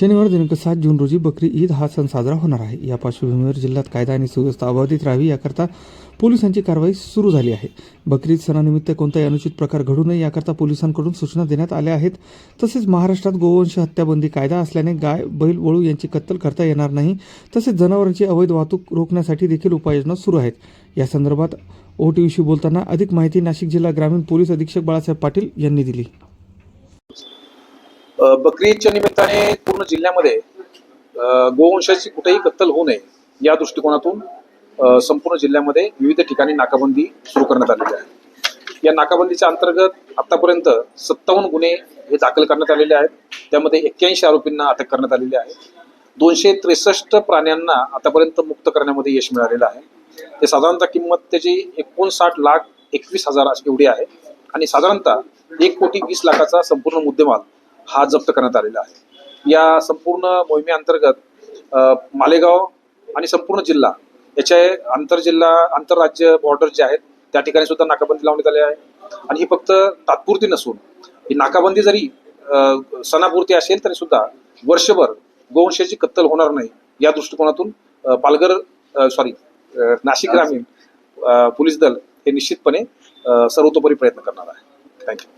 शनिवार दिनांक सात जून रोजी बकरी ईद हा सण साजरा होणार आहे. या पार्श्वभूमीवर जिल्ह्यात कायदा आणि सुव्यवस्था अबाधित राहावी याकरता पोलिसांची कारवाई सुरू झाली आहे. बकरीद सणानिमित्त कोणताही अनुचित प्रकार घडू नये याकरता पोलिसांकडून सूचना देण्यात आल्या आहेत. तसेच महाराष्ट्रात गोवंश हत्याबंदी कायदा असल्याने गाय बैल वळू यांची कत्तल करता येणार नाही. तसेच जनावरांची अवैध वाहतूक रोखण्यासाठी देखील उपाययोजना सुरू आहेत. या संदर्भात ओटीव्हीशी बोलताना अधिक माहिती नाशिक जिल्हा ग्रामीण पोलीस अधीक्षक बाळासाहेब पाटील यांनी दिली. बकरी ईदच्या निमित्ताने पूर्ण जिल्ह्यामध्ये गोवंशाची कुठेही कत्तल होऊ नये या दृष्टिकोनातून संपूर्ण जिल्ह्यामध्ये विविध ठिकाणी नाकाबंदी सुरू करण्यात आलेली आहे. या नाकाबंदीच्या अंतर्गत आतापर्यंत सत्तावन्न गुन्हे हे दाखल करण्यात आलेले आहेत. त्यामध्ये एक्क्याऐंशी आरोपींना अटक करण्यात आलेली आहे. दोनशे त्रेसष्ट प्राण्यांना आतापर्यंत मुक्त करण्यामध्ये यश मिळालेलं आहे. ते साधारणतः किंमत त्याची एकोणसाठ लाख एकवीस हजार एवढी आहे. आणि साधारणतः एक कोटी वीस लाखाचा संपूर्ण मुद्देमाल हा जप्त करण्यात आलेला आहे. या संपूर्ण मोहिमेअंतर्गत मालेगाव आणि संपूर्ण जिल्हा याच्या आंतरजिल्हा आंतरराज्य बॉर्डर जे आहेत त्या ठिकाणी सुद्धा नाकाबंदी लावण्यात आली आहे. आणि ही फक्त तात्पुरती नसून ही नाकाबंदी जरी सणापुरती असेल तरी सुद्धा वर्षभर गोवंशाची कत्तल होणार नाही या दृष्टिकोनातून पालघर सॉरी नाशिक ग्रामीण पोलीस दल हे निश्चितपणे सर्वतोपरी प्रयत्न करणार आहे. थँक्यू